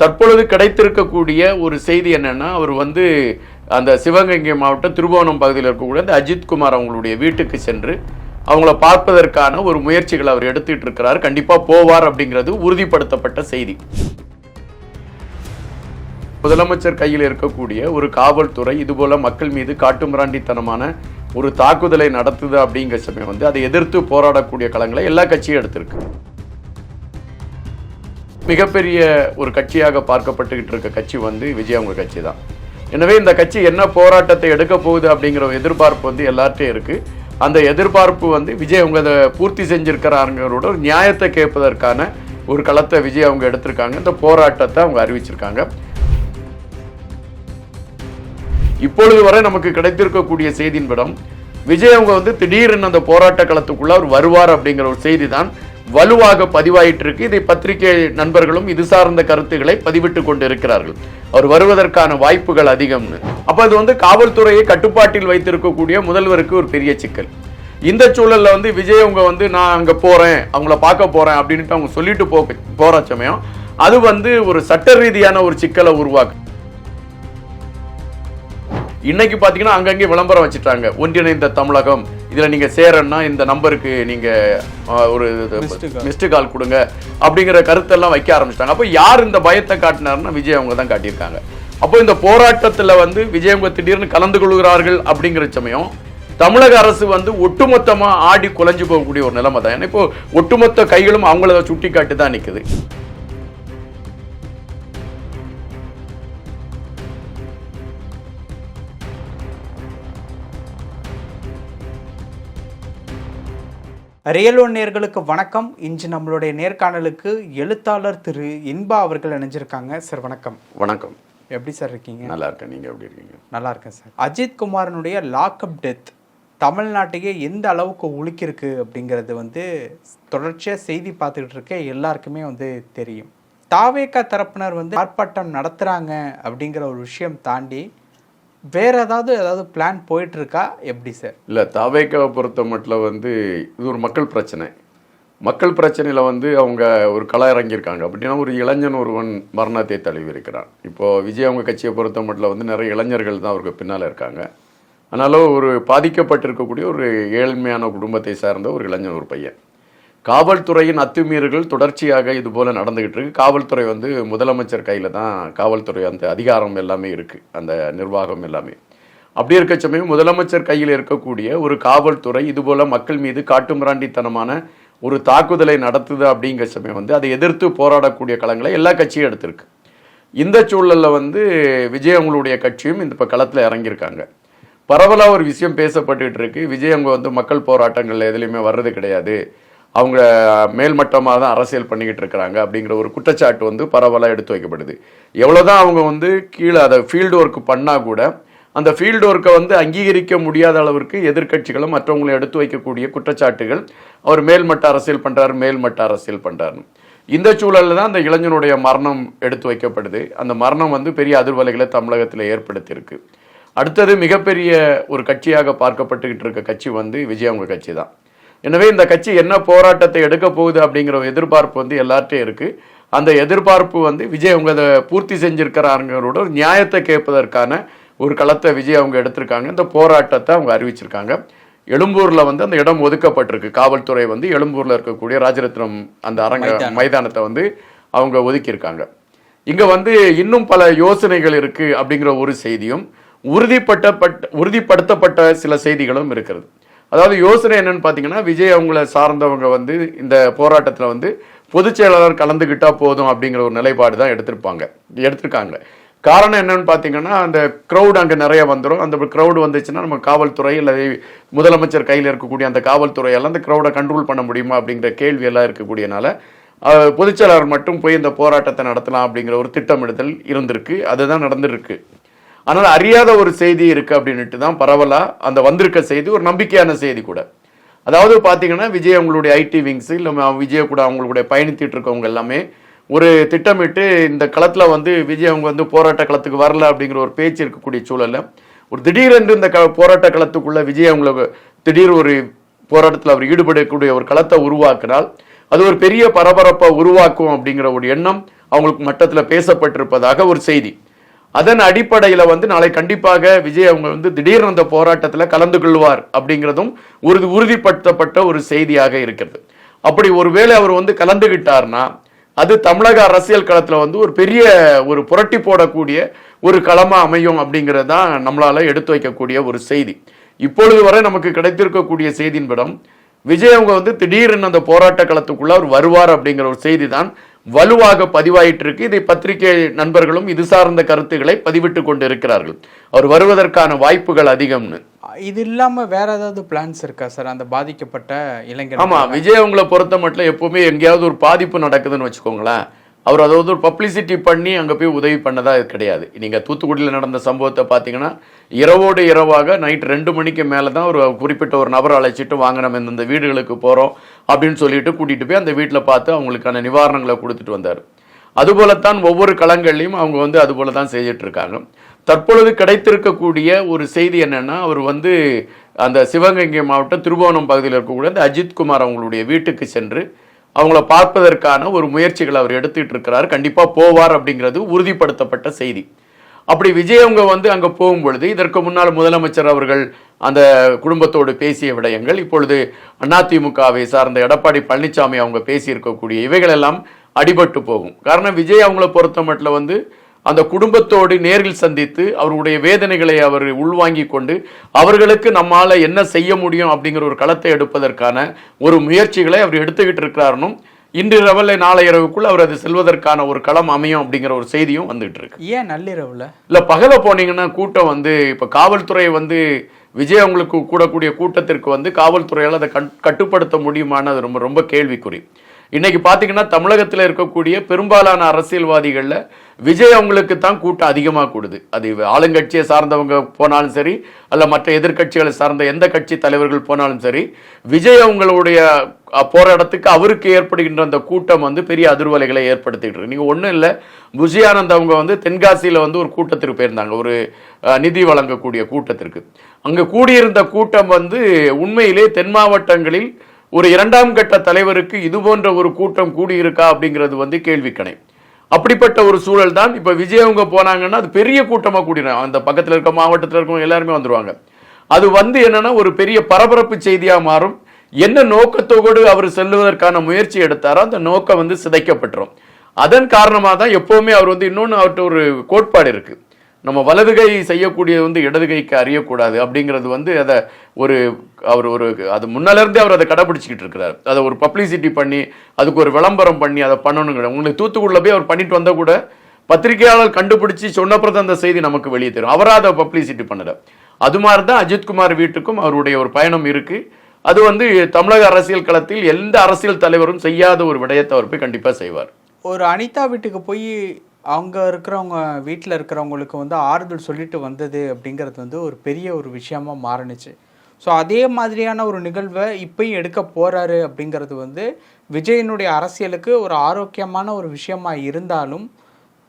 தற்பொழுது கிடைத்திருக்கக்கூடிய ஒரு செய்தி என்னன்னா அவர் வந்து அந்த சிவகங்கை மாவட்டம் திருபுவனம் பகுதியில் இருக்கக்கூடிய அந்த அஜித் குமார் அவங்களுடைய வீட்டுக்கு சென்று அவங்கள பார்ப்பதற்கான ஒரு முயற்சிகளை அவர் எடுத்துட்டு இருக்கிறார். கண்டிப்பா போவார் அப்படிங்கிறது உறுதிப்படுத்தப்பட்ட செய்தி. முதலமைச்சர் கையில் இருக்கக்கூடிய ஒரு காவல்துறை இதுபோல மக்கள் மீது காட்டுமிராண்டித்தனமான ஒரு தாக்குதலை நடத்துது அப்படிங்கிற சமயம் வந்து அதை எதிர்த்து போராடக்கூடிய களங்களை எல்லா கட்சியும் எடுத்திருக்கு. மிகப்பெரிய ஒரு கட்சியாக பார்க்கப்பட்டுக்கிட்டு இருக்க கட்சி வந்து விஜய் அவங்க கட்சி தான். எனவே இந்த கட்சி என்ன போராட்டத்தை எடுக்க போகுது அப்படிங்கிற எதிர்பார்ப்பு வந்து எல்லார்ட்டையும் இருக்கு. அந்த எதிர்பார்ப்பு வந்து விஜய் அவங்க அதை பூர்த்தி செஞ்சிருக்கிறாங்கிறோட ஒரு நியாயத்தை கேட்பதற்கான ஒரு களத்தை விஜய் அவங்க எடுத்திருக்காங்க. இந்த போராட்டத்தை அவங்க அறிவிச்சிருக்காங்க. இப்பொழுது வரை நமக்கு கிடைத்திருக்கக்கூடிய செய்தியின் படம் விஜய் அவங்க வந்து திடீரென அந்த போராட்ட களத்துக்குள்ள அவர் வருவார் அப்படிங்கிற ஒரு செய்தி தான் வலுவாக பதிவாயிட்டு இருக்கு இதை பத்திரிகை நண்பர்களும் இது சார்ந்த கருத்துக்களை பதிவிட்டு கொண்டு இருக்கிறார்கள் அவர் வருவதற்கான வாய்ப்புகள் அதிகம்னு. அப்ப அது வந்து காவல்துறையை கட்டுப்பாட்டில் வைத்திருக்கக்கூடிய முதல்வருக்கு ஒரு பெரிய சிக்கல். இந்த சூழல்ல வந்து விஜய் அவங்க வந்து நான் அங்க போறேன் அவங்கள பார்க்க போறேன் அப்படின்ட்டு அவங்க சொல்லிட்டு போ போற சமயம் அது வந்து ஒரு சட்ட ரீதியான ஒரு சிக்கலை உருவாக்கு இன்னைக்கு பாத்தீங்கன்னா அங்கங்கே விளம்பரம் வச்சுட்டாங்க. ஒன்றிணைந்த தமிழகம். இதுல நீங்க சேரன்னா இந்த நம்பருக்கு நீங்க ஆ, ஒரு மிஸ்டு கால் கொடுங்க. அப்படிங்கிற கருத்தெல்லாம் வைக்க ஆரம்பிச்சிட்டாங்க. அப்போ யார் இந்த பயத்தை காட்டினாருன்னா விஜய் அவங்க தான் காட்டியிருக்காங்க. அப்போ இந்த போராட்டத்துல வந்து விஜய் அவங்க திடீர்னு கலந்து கொள்கிறார்கள் அப்படிங்கிற சமயம் தமிழக அரசு வந்து ஒட்டுமொத்தமா ஆடி குலைஞ்சு போகக்கூடிய ஒரு நிலைமை தான். ஏன்னா இப்போ ஒட்டுமொத்த கைகளும் அவங்கள சுட்டி காட்டி தான் நிக்குது. ரியலோ நேர்களுக்கு வணக்கம். இன்று நம்மளுடைய நேர்காணலுக்கு எழுத்தாளர் திரு இன்பா அவர்கள் இணைஞ்சிருக்காங்க. சார் வணக்கம். வணக்கம். எப்படி சார் இருக்கீங்க? நல்லா இருக்கேன். நீங்க எப்படி இருக்கீங்க? நல்லா இருக்கேன் சார். அஜித் குமாரனுடைய லாக்அப் டெத் தமிழ்நாட்டையே எந்த அளவுக்கு உலுக்கியிருக்கு அப்படிங்கிறது வந்து தொடர்ச்சியாக செய்தி பார்த்துக்கிட்டு இருக்க எல்லாருக்குமே வந்து தெரியும். தாவேக்கா தரப்பினர் வந்து ஆர்ப்பாட்டம் நடத்துகிறாங்க அப்படிங்கிற ஒரு விஷயம் தாண்டி வேற ஏதாவது ஏதாவது பிளான் போயிட்டு இருக்கா எப்படி சார் இல்லை தாவேக்காவை பொறுத்த மட்டும் வந்து இது ஒரு மக்கள் பிரச்சனை. மக்கள் பிரச்சனையில் வந்து அவங்க ஒரு கள இறங்கியிருக்காங்க அப்படின்னா ஒரு இளைஞன் ஒருவன் மரணத்தை தழுவியிருக்கிறான். இப்போ விஜய் அவங்க கட்சியை பொறுத்த மட்டும் வந்து நிறைய இளைஞர்கள் தான் அவருக்கு பின்னால் இருக்காங்க. ஆனாலும் ஒரு பாதிக்கப்பட்டிருக்கக்கூடிய ஒரு ஏழ்மையான குடும்பத்தை சார்ந்த ஒரு இளைஞன் ஒரு பையன். காவல்துறையின் அத்துமீறல்கள் தொடர்ச்சியாக இது போல் நடந்துகிட்டு இருக்கு. காவல்துறை வந்து முதலமைச்சர் கையில் தான் காவல்துறை அந்த அதிகாரம் எல்லாமே இருக்குது அந்த நிர்வாகம் எல்லாமே. அப்படி இருக்க சமயம் முதலமைச்சர் கையில் இருக்கக்கூடிய ஒரு காவல்துறை இதுபோல் மக்கள் மீது காட்டுமிராண்டித்தனமான ஒரு தாக்குதலை நடத்துது அப்படிங்கிற சமயம் வந்து அதை எதிர்த்து போராடக்கூடிய களங்களை எல்லா கட்சியும் எடுத்திருக்கு. இந்த சூழலில் வந்து விஜய் அவங்களுடைய கட்சியும் இந்த இப்போ களத்தில் இறங்கியிருக்காங்க. பரவலாக ஒரு விஷயம் பேசப்பட்டுக்கிட்டு இருக்கு. விஜய் அவங்க வந்து மக்கள் போராட்டங்கள்ல எதுலேயுமே வர்றது கிடையாது. அவங்க மேல்மட்டமாக தான் அரசியல் பண்ணிக்கிட்டு இருக்கிறாங்க அப்படிங்கிற ஒரு குற்றச்சாட்டு வந்து பரவலாக எடுத்து வைக்கப்படுது. எவ்வளோதான் அவங்க வந்து கீழே அதை ஃபீல்டு ஒர்க் பண்ணால் கூட அந்த ஃபீல்டு ஒர்க்கை வந்து அங்கீகரிக்க முடியாத அளவிற்கு எதிர்க்கட்சிகளும் மற்றவங்களும் எடுத்து வைக்கக்கூடிய குற்றச்சாட்டுகள் அவர் மேல்மட்ட அரசியல் பண்ணுறாரு மேல்மட்ட அரசியல் பண்ணுறாரு இந்த சூழல்ல தான் அந்த இளைஞனுடைய மரணம் எடுத்து வைக்கப்படுது. அந்த மரணம் வந்து பெரிய அதிர்வலைகளை தமிழகத்தில் ஏற்படுத்தியிருக்கு. அடுத்தது மிகப்பெரிய ஒரு கட்சியாக பார்க்கப்பட்டுக்கிட்டு இருக்க கட்சி வந்து விஜய் அவங்க கட்சி தான். எனவே இந்த கட்சி என்ன போராட்டத்தை எடுக்க போகுது அப்படிங்கிற எதிர்பார்ப்பு வந்து எல்லார்ட்டையும் இருக்கு. அந்த எதிர்பார்ப்பு வந்து விஜய் அவங்க அதை பூர்த்தி செஞ்சிருக்கிறாங்கிறோட ஒரு நியாயத்தை கேட்பதற்கான ஒரு களத்தை விஜய் அவங்க எடுத்திருக்காங்க. இந்த போராட்டத்தை அவங்க அறிவிச்சிருக்காங்க. எழும்பூர்ல வந்து அந்த இடம் ஒதுக்கப்பட்டிருக்கு. காவல்துறை வந்து எழும்பூர்ல இருக்கக்கூடிய ராஜரத்னம் அந்த அரங்க மைதானத்தை வந்து அவங்க ஒதுக்கியிருக்காங்க. இங்க வந்து இன்னும் பல யோசனைகள் இருக்கு அப்படிங்கிற ஒரு செய்தியும் உறுதிப்பட்டப்பட்ட உறுதிப்படுத்தப்பட்ட சில செய்திகளும் இருக்கிறது. அதாவது யோசனை என்னன்னு பார்த்தீங்கன்னா விஜய் அவங்கள சார்ந்தவங்க வந்து இந்த போராட்டத்தில் வந்து பொதுச் செயலாளர் கலந்துக்கிட்டா போதும் அப்படிங்கிற ஒரு நிலைப்பாடு தான் எடுத்திருப்பாங்க. எடுத்திருக்காங்க. காரணம் என்னன்னு பார்த்தீங்கன்னா அந்த க்ரௌடு அங்கே நிறைய வந்துடும் அந்த க்ரௌடு வந்துச்சுன்னா நம்ம காவல்துறை இல்லை முதலமைச்சர் கையில் இருக்கக்கூடிய அந்த காவல்துறையெல்லாம் அந்த க்ரௌடை கண்ட்ரோல் பண்ண முடியுமா அப்படிங்கிற கேள்வி எல்லாம் இருக்கக்கூடியனால அஹ், பொதுச் செயலாளர் மட்டும் போய் இந்த போராட்டத்தை நடத்தலாம் அப்படிங்கிற ஒரு திட்டமிடுதல் இருந்திருக்கு. அதுதான் நடந்திருக்கு. ஆனால் அறியாத ஒரு செய்தி இருக்கு அப்படின்னுட்டு தான் பரவலா அந்த வந்திருக்க செய்தி ஒரு நம்பிக்கையான செய்தி கூட. அதாவது பார்த்தீங்கன்னா விஜய் அவங்களுடைய ஐடி விங்ஸ் இல்லை விஜய் கூட அவங்களுடைய பயணித்திட்டு இருக்கவங்க எல்லாமே ஒரு திட்டமிட்டு இந்த களத்தில் வந்து விஜய் அவங்க வந்து போராட்ட களத்துக்கு வரல அப்படிங்கிற ஒரு பேச்சு இருக்கக்கூடிய சூழலில் ஒரு திடீரென்று இந்த க போராட்ட களத்துக்குள்ள விஜய் அவங்கள திடீர் ஒரு போராட்டத்தில் அவர் ஈடுபடக்கூடிய ஒரு களத்தை உருவாக்கினால் அது ஒரு பெரிய பரபரப்பை உருவாக்கும் அப்படிங்கிற ஒரு எண்ணம் அவங்களுக்கு மட்டத்தில் பேசப்பட்டிருப்பதாக ஒரு செய்தி. அதன் அடிப்படையில் வந்து நாளை கண்டிப்பாக விஜய் அவங்க வந்து திடீர்னு அந்த போராட்டத்தில் கலந்து கொள்வார் அப்படிங்கிறதும் உறுதி உறுதிப்படுத்தப்பட்ட ஒரு செய்தியாக இருக்கிறது. அப்படி ஒருவேளை அவர் வந்து கலந்துகிட்டார்னா அது தமிழக அரசியல் களத்தில் வந்து ஒரு பெரிய ஒரு புரட்டி போடக்கூடிய ஒரு களமாக அமையும் அப்படிங்கிறது தான் நம்மளால் எடுத்து வைக்கக்கூடிய ஒரு செய்தி. இப்பொழுது வரை நமக்கு கிடைத்திருக்கக்கூடிய செய்தியின்படம் விஜய் அவங்க வந்து திடீரென அந்த போராட்ட களத்துக்குள்ள அவர் வருவார் அப்படிங்கிற ஒரு செய்தி தான் வலுவாக பதிவாயிட்டு இருக்கு இதை பத்திரிகை நண்பர்களும் இது சார்ந்த கருத்துக்களை பதிவிட்டு கொண்டு இருக்கிறார்கள் அவர் வருவதற்கான வாய்ப்புகள் அதிகம்னு. இது இல்லாம வேற ஏதாவது பிளான்ஸ் இருக்கா சார் அந்த பாதிக்கப்பட்ட இளைஞர் ஆமா விஜய் அவங்கள பொறுத்த மட்டும் எப்பவுமே எங்கேயாவது ஒரு பாதிப்பு நடக்குதுன்னு வச்சுக்கோங்களேன். அவர் அதாவது ஒரு பப்ளிசிட்டி பண்ணி அங்கே போய் உதவி பண்ணதா இது கிடையாது. நீங்கள் தூத்துக்குடியில் நடந்த சம்பவத்தை பார்த்தீங்கன்னா இரவோடு இரவாக நைட் ரெண்டு மணிக்கு மேலே தான் ஒரு குறிப்பிட்ட ஒரு நபரை அழைச்சிட்டு வாங்க நம்ம இந்த வீடுகளுக்கு போகிறோம் அப்படின்னு சொல்லிட்டு கூட்டிகிட்டு போய் அந்த வீட்டில் பார்த்து அவங்களுக்கான நிவாரணங்களை கொடுத்துட்டு வந்தார். அதுபோலத்தான் ஒவ்வொரு களங்கள்லையும் அவங்க வந்து அதுபோல தான் செஞ்சுட்டு இருக்காங்க. தற்பொழுது கிடைத்திருக்கக்கூடிய ஒரு செய்தி என்னென்னா அவர் வந்து அந்த சிவகங்கை மாவட்டம் திருபுவனம் பகுதியில் இருக்கக்கூடிய அந்த அஜித்குமார் அவங்களுடைய வீட்டுக்கு சென்று அவங்கள பார்ப்பதற்கான ஒரு முயற்சிகள் அவர் எடுத்துட்டு இருக்கிறார். கண்டிப்பாக போவார் அப்படிங்கிறது உறுதிப்படுத்தப்பட்ட செய்தி. அப்படி விஜய் அவங்க வந்து போகும் போகும்பொழுது இதற்கு முன்னால் முதலமைச்சர் அவர்கள் அந்த குடும்பத்தோடு பேசிய விடயங்கள் இப்பொழுது அதிமுகவை சார்ந்த எடப்பாடி பழனிசாமி அவங்க பேசியிருக்கக்கூடிய இவைகளெல்லாம் அடிபட்டு போகும். காரணம் விஜய் அவங்கள பொறுத்த மட்டும் வந்து அந்த குடும்பத்தோடு நேரில் சந்தித்து அவருடைய வேதனைகளை அவர் உள்வாங்கி கொண்டு அவர்களுக்கு நம்மால என்ன செய்ய முடியும் அப்படிங்கிற ஒரு களத்தை எடுப்பதற்கான ஒரு முயற்சிகளை அவர் எடுத்துக்கிட்டு இருக்கிறாருனும் இன்று இரவில் நாளை இரவுக்குள் அவர் அது செல்வதற்கான ஒரு களம் அமையும் அப்படிங்கிற ஒரு செய்தியும் வந்துகிட்டு இருக்கு. ஏன் நள்ளிரவுல? இல்ல பகல போனீங்கன்னா கூட்டம் வந்து இப்ப காவல்துறை வந்து விஜய் அவங்களுக்கு கூடக்கூடிய கூட்டத்திற்கு வந்து காவல்துறையால் அதை கட்- கட்டுப்படுத்த முடியுமான்னு அது ரொம்ப ரொம்ப கேள்விக்குறி. இன்னைக்கு பார்த்தீங்கன்னா தமிழகத்தில் இருக்கக்கூடிய பெரும்பாலான அரசியல்வாதிகளில் விஜய் அவங்களுக்கு தான் கூட்டம் அதிகமாக கூடுது. அது ஆளுங்கட்சியை சார்ந்தவங்க போனாலும் சரி அல்ல மற்ற எதிர்க்கட்சிகளை சார்ந்த எந்த கட்சி தலைவர்கள் போனாலும் சரி விஜய் அவங்களுடைய போராட்டத்துக்கு இடத்துக்கு அவருக்கு ஏற்படுகின்ற அந்த கூட்டம் வந்து பெரிய அதிர்வலைகளை ஏற்படுத்திக்கிட்டு இருக்கு. ஒன்றும் இல்லை புஜியானந்த் அவங்க வந்து தென்காசியில் வந்து ஒரு கூட்டத்திற்கு போயிருந்தாங்க. ஒரு நிதி வழங்கக்கூடிய கூட்டத்திற்கு. அங்கே கூடியிருந்த கூட்டம் வந்து உண்மையிலே தென் மாவட்டங்களில் ஒரு இரண்டாம் கட்ட தலைவருக்கு இது போன்ற ஒரு கூட்டம் கூடியிருக்கா அப்படிங்கிறது வந்து கேள்விக்கணை. அப்படிப்பட்ட ஒரு சூழல் தான் இப்போ விஜய் அவங்க போனாங்கன்னா அது பெரிய கூட்டமாக கூடினா அந்த பக்கத்தில் இருக்க மாவட்டத்தில் இருக்கவங்க எல்லாருமே வந்துடுவாங்க அது வந்து என்னன்னா ஒரு பெரிய பரபரப்பு செய்தியாக மாறும். என்ன நோக்கத்தோடு அவர் செல்வதற்கான முயற்சி எடுத்தாரோ அந்த நோக்கம் வந்து சிதைக்கப்பட்டுரும். அதன் காரணமாக தான் எப்போவுமே அவர் வந்து இன்னொன்று அவர்கிட்ட ஒரு கோட்பாடு இருக்குது நம்ம வலது கை செய்யக்கூடியது வந்து இடது கைக்கு அறியக்கூடாது அப்படிங்கிறது வந்து அதை ஒரு அவர் ஒரு அது முன்னாலிருந்தே அவர் அதை கடைபிடிச்சிக்கிட்டு இருக்கிறார். அதை ஒரு பப்ளிசிட்டி பண்ணி அதுக்கு ஒரு விளம்பரம் பண்ணி அதை பண்ணணுங்கிற உங்களுக்கு தூத்துக்குடியில் போய் அவர் பண்ணிட்டு வந்தால் கூட பத்திரிகையாளர் கண்டுபிடிச்சி சொன்னப்புறம் அந்த செய்தி நமக்கு வெளியே தெரியும். அவராக அதை பப்ளிசிட்டி பண்ணல. அது மாதிரி தான் அஜித்குமார் வீட்டுக்கும் அவருடைய ஒரு பயணம் இருக்குது அது வந்து தமிழக அரசியல் களத்தில் எந்த அரசியல் தலைவரும் செய்யாத ஒரு விடயத்தை அவர் போய் கண்டிப்பாக செய்வார். ஒரு அனிதா வீட்டுக்கு போய் அவங்க இருக்கிறவங்க வீட்டில் இருக்கிறவங்களுக்கு வந்து ஆறுதல் சொல்லிட்டு வந்தது அப்படிங்கிறது வந்து ஒரு பெரிய ஒரு விஷயமா மாறினுச்சு. ஸோ அதே மாதிரியான ஒரு நிகழ்வை இப்பயும் எடுக்க போகிறாரு அப்படிங்கிறது வந்து விஜயனுடைய அரசியலுக்கு ஒரு ஆரோக்கியமான ஒரு விஷயமா இருந்தாலும்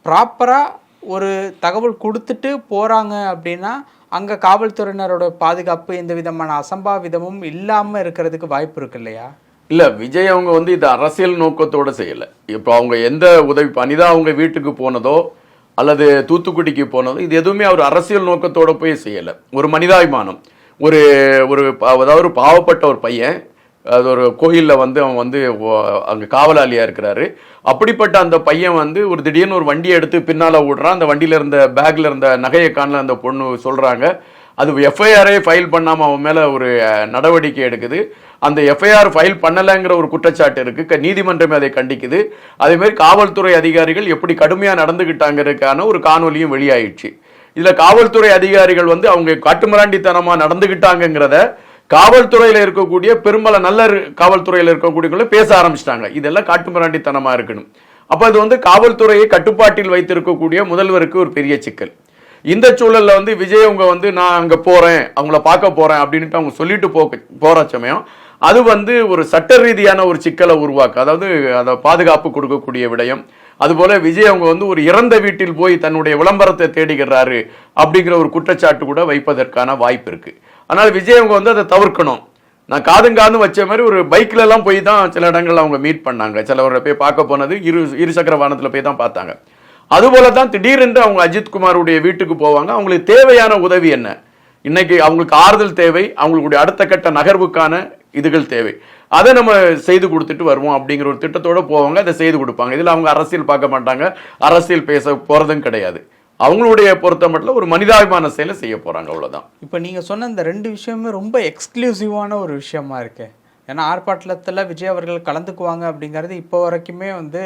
ப்ராப்பராக ஒரு தகவல் கொடுத்துட்டு போகிறாங்க அப்படின்னா அங்கே காவல்துறையினரோட பாதுகாப்பு எந்த விதமான அசம்பாவிதமும் இல்லாமல் இருக்கிறதுக்கு வாய்ப்பு இருக்கு இல்லையா? இல்லை விஜய் அவங்க வந்து இது அரசியல் நோக்கத்தோடு செய்யலை. இப்போ அவங்க எந்த உதவி அனிதா அவங்க வீட்டுக்கு போனதோ அல்லது தூத்துக்குடிக்கு போனதோ இது எதுவுமே அவர் அரசியல் நோக்கத்தோடு போய் செய்யலை. ஒரு மனிதாபிமானம். ஒரு ஒரு பா- அதாவது ஒரு பாவப்பட்ட ஒரு பையன் அது ஒரு கோயிலில் வந்து அவன் வந்து அங்கே காவலாளியாக இருக்கிறாரு. அப்படிப்பட்ட அந்த பையன் வந்து ஒரு திடீர்னு ஒரு வண்டியை எடுத்து பின்னால் விடுறான் அந்த வண்டியில் இருந்த பேக்கில் இருந்த நகையை காணல அந்த பொண்ணு சொல்கிறாங்க அது எஃப்ஐஆரே ஃபைல் பண்ணாமல் அவன் மேலே ஒரு நடவடிக்கை எடுக்குது. அந்த எஃப்ஐஆர் ஃபைல் பண்ணலைங்கிற ஒரு குற்றச்சாட்டு இருக்குது நீதிமன்றமே அதை கண்டிக்குது. அதேமாரி காவல்துறை அதிகாரிகள் எப்படி கடுமையாக நடந்துக்கிட்டாங்கிறதுக்கான ஒரு காணொலியும் வெளியாயிடுச்சு. இதில் காவல்துறை அதிகாரிகள் வந்து அவங்க காட்டுமிராண்டித்தனமாக நடந்துக்கிட்டாங்கங்கிறத காவல்துறையில் இருக்கக்கூடிய பெரும்பல நல்ல காவல்துறையில் இருக்கக்கூடியவங்களும் பேச ஆரம்பிச்சிட்டாங்க. இதெல்லாம் காட்டுமிராண்டித்தனமாக இருக்கணும். அப்போ அது வந்து காவல்துறையை கட்டுப்பாட்டில் வைத்திருக்கக்கூடிய முதல்வருக்கு ஒரு பெரிய சிக்கல். இந்த சூழலில் வந்து விஜய் அவங்க வந்து நான் அங்கே போகிறேன் அவங்கள பார்க்க போகிறேன் அப்படின்ட்டு அவங்க சொல்லிட்டு போ போகிற சமயம் அது வந்து ஒரு சட்ட ரீதியான ஒரு சிக்கலை உருவாக்கு. அதாவது அதை பாதுகாப்பு கொடுக்கக்கூடிய விடயம். அதுபோல விஜய் அவங்க வந்து ஒரு இறந்த வீட்டில் போய் தன்னுடைய விளம்பரத்தை தேடுகிறாரு அப்படிங்கிற ஒரு குற்றச்சாட்டு கூட வைப்பதற்கான வாய்ப்பு இருக்கு. ஆனால் விஜய் அவங்க வந்து அதை தவிர்க்கணும். நான் காதும் வச்ச மாதிரி ஒரு பைக்ல எல்லாம் போய் தான் சில இடங்கள்ல அவங்க மீட் பண்ணாங்க. சிலவரை போய் பார்க்க போனது இரு இருசக்கர வாகனத்தில் போய் தான் பார்த்தாங்க. அதுபோல தான் திடீரென்று அவங்க அஜித்குமாருடைய வீட்டுக்கு போவாங்க. அவங்களுக்கு தேவையான உதவி என்ன? இன்னைக்கு அவங்களுக்கு ஆறுதல் தேவை அவங்களுடைய அடுத்த கட்ட நகர்வுக்கான இதுகள் தேவை. அதை நம்ம செய்து கொடுத்துட்டு வருவோம் அப்படிங்கிற ஒரு திட்டத்தோடு போவாங்க அதை செய்து கொடுப்பாங்க. இதில் அவங்க அரசியல் பார்க்க மாட்டாங்க. அரசியல் பேச போகிறதும் கிடையாது. அவங்களுடைய பொறுத்த மட்டும் ஒரு மனிதாபிமான செயலை செய்ய போகிறாங்க அவ்வளோதான் இப்போ நீங்கள் சொன்ன இந்த ரெண்டு விஷயமே ரொம்ப எக்ஸ்க்ளூசிவான ஒரு விஷயமா இருக்கு. ஏன்னா ஆர்ப்பாட்டத்தில் விஜய் அவர்கள் கலந்துக்குவாங்க அப்படிங்கிறது இப்போ வரைக்குமே வந்து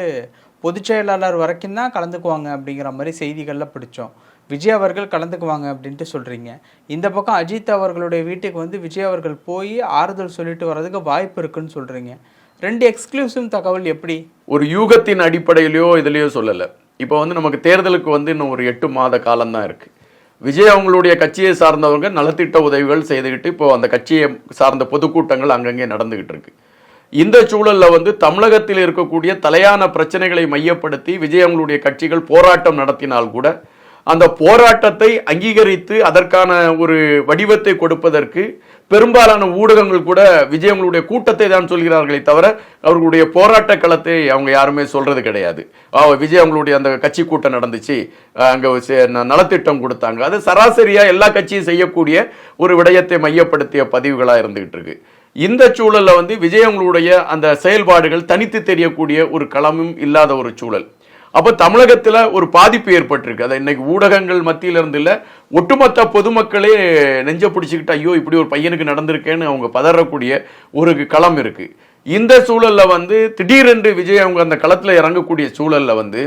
பொதுச் செயலாளர் வரைக்கும் தான் கலந்துக்குவாங்க அப்படிங்கிற மாதிரி செய்திகளில் பிடிச்சோம். விஜய் அவர்கள் கலந்துக்குவாங்க அப்படின்ட்டு சொல்கிறீங்க இந்த பக்கம் அஜித் அவர்களுடைய வீட்டுக்கு வந்து விஜய் அவர்கள் போய் ஆறுதல் சொல்லிட்டு வர்றதுக்கு வாய்ப்பு இருக்குன்னு சொல்கிறீங்க ரெண்டு எக்ஸ்க்ளூசிவ் தகவல் எப்படி? ஒரு யூகத்தின் அடிப்படையிலையோ இதுலையோ சொல்லலை. இப்போ வந்து நமக்கு தேர்தலுக்கு வந்து இன்னும் ஒரு எட்டு மாத காலம் தான் விஜய் அவங்களுடைய கட்சியை சார்ந்தவங்க நலத்திட்ட உதவிகள் செய்துக்கிட்டு இப்போ அந்த கட்சியை சார்ந்த பொதுக்கூட்டங்கள் அங்கங்கே நடந்துக்கிட்டு இருக்குது இந்த சூழலில் வந்து தமிழகத்தில் இருக்கக்கூடிய தலையான பிரச்சனைகளை மையப்படுத்தி விஜய் அவங்களுடைய கட்சிகள் போராட்டம் நடத்தினால் கூட அந்த போராட்டத்தை அங்கீகரித்து அதற்கான ஒரு வடிவத்தை கொடுப்பதற்கு பெரும்பாலான ஊடகங்கள் கூட விஜயங்களுடைய கூட்டத்தை தான் சொல்கிறார்களே தவிர அவர்களுடைய போராட்ட களத்தை அவங்க யாருமே சொல்றது கிடையாது. விஜய் அவங்களுடைய அந்த கட்சி கூட்டம் நடந்துச்சு அங்கே சே- ந- நலத்திட்டம் கொடுத்தாங்க. அது சராசரியா எல்லா கட்சியும் செய்யக்கூடிய ஒரு விடயத்தை மையப்படுத்திய பதிவுகளாக இருந்துகிட்டு இருக்கு. இந்த சூழலில் வந்து விஜய் அவங்களுடைய அந்த செயல்பாடுகள் தனித்து தெரியக்கூடிய ஒரு களமும் இல்லாத ஒரு சூழல். அப்போ தமிழகத்தில் ஒரு பாதிப்பு ஏற்பட்டிருக்கு. அதை இன்னைக்கு ஊடகங்கள் மத்தியில் இருந்து இல்லை ஒட்டுமொத்த பொதுமக்களே நெஞ்ச பிடிச்சிக்கிட்டு ஐயோ இப்படி ஒரு பையனுக்கு நடந்திருக்கேன்னு அவங்க பதறக்கூடிய ஒரு களம் இருக்குது இந்த சூழலில் வந்து திடீரென்று விஜய் அவங்க அந்த களத்தில் இறங்கக்கூடிய சூழலில் வந்து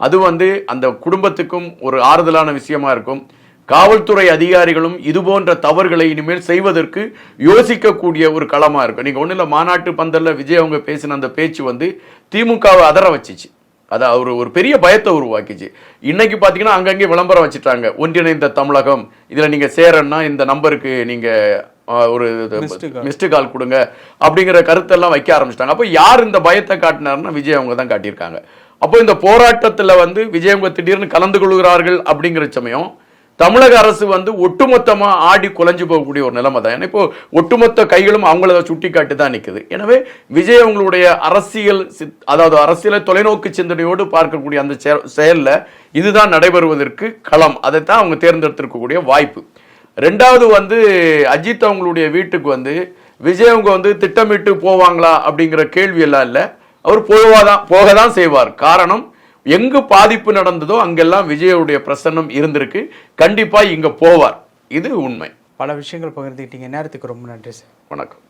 அது வந்து அந்த குடும்பத்துக்கும் ஒரு ஆறுதலான விஷயமா இருக்கும். காவல்துறை அதிகாரிகளும் இது போன்ற தவறுகளை இனிமேல் செய்வதற்கு யோசிக்கக்கூடிய ஒரு களமா இருக்கும். நீங்க ஒண்ணு இல்ல மாநாட்டு பந்தல்ல விஜய் அவங்க பேசின அந்த பேச்சு வந்து திமுகவை அதற வச்சுச்சு. அது அவர் ஒரு பெரிய பயத்தை உருவாக்கிச்சு. இன்னைக்கு பாத்தீங்கன்னா அங்கங்கே விளம்பரம் வச்சுட்டாங்க. ஒன்றிணைந்த தமிழகம். இதுல நீங்க சேரன்னா இந்த நம்பருக்கு நீங்க ஆ, ஒரு. மிஸ்டு கால் கொடுங்க. அப்படிங்கிற கருத்தெல்லாம் வைக்க ஆரம்பிச்சிட்டாங்க. அப்போ யார் இந்த பயத்தை காட்டினாருன்னா விஜய் அவங்க தான் காட்டியிருக்காங்க. அப்போ இந்த போராட்டத்துல வந்து விஜய் அவங்க திடீர்னு கலந்து கொள்கிறார்கள் அப்படிங்கிற சமயம் தமிழக அரசு வந்து ஒட்டுமொத்தமா ஆடி குலைஞ்சு போகக்கூடிய ஒரு நிலைமை தான் ஏன்னா இப்போ ஒட்டுமொத்த கைகளும் அவங்கள சுட்டி காட்டி தான் நிற்குது எனவே விஜய் அவங்களுடைய அரசியல் சித்- அதாவது அரசியலை தொலைநோக்கு சிந்தனையோடு பார்க்கக்கூடிய அந்த செ- இதுதான் நடைபெறுவதற்கு களம். அதைத்தான் அவங்க தேர்ந்தெடுத்திருக்கக்கூடிய வாய்ப்பு. ரெண்டாவது வந்து அஜித் அவங்களுடைய வீட்டுக்கு வந்து விஜய் அவங்க வந்து திட்டமிட்டு போவாங்களா அப்படிங்கிற கேள்வி எல்லாம் இல்லை. அவர் போவாதான் போக தான் செய்வார். காரணம் எங்கு பாதிப்பு நடந்ததோ அங்கெல்லாம் விஜயுடைய பிரசன்னம் இருந்திருக்கு. கண்டிப்பா இங்க போவார். இது உண்மை. பல விஷயங்கள் பகிர்ந்துக்கிட்டீங்க நேரத்துக்கு ரொம்ப நன்றி சார். வணக்கம்.